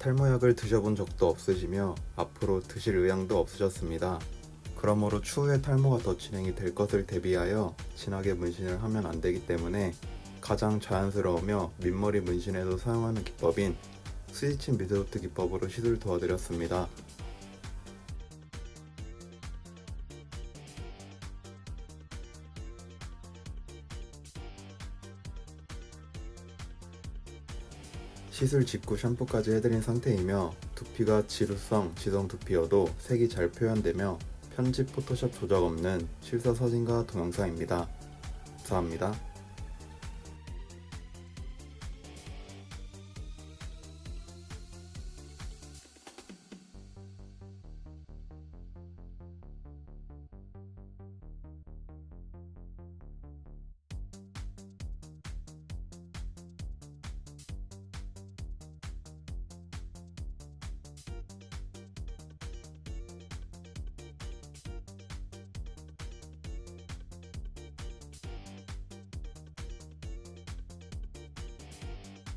탈모약을 드셔본 적도 없으시며 앞으로 드실 의향도 없으셨습니다. 그러므로 추후에 탈모가 더 진행이 될 것을 대비하여 진하게 문신을 하면 안 되기 때문에 가장 자연스러우며 민머리 문신에도 사용하는 기법인 스지친 미드로트 기법으로 시술 도와드렸습니다. 시술 직후 샴푸까지 해드린 상태이며 두피가 지루성, 지성 두피여도 색이 잘 표현되며 편집 포토샵 조작 없는 실사 사진과 동영상입니다. 감사합니다.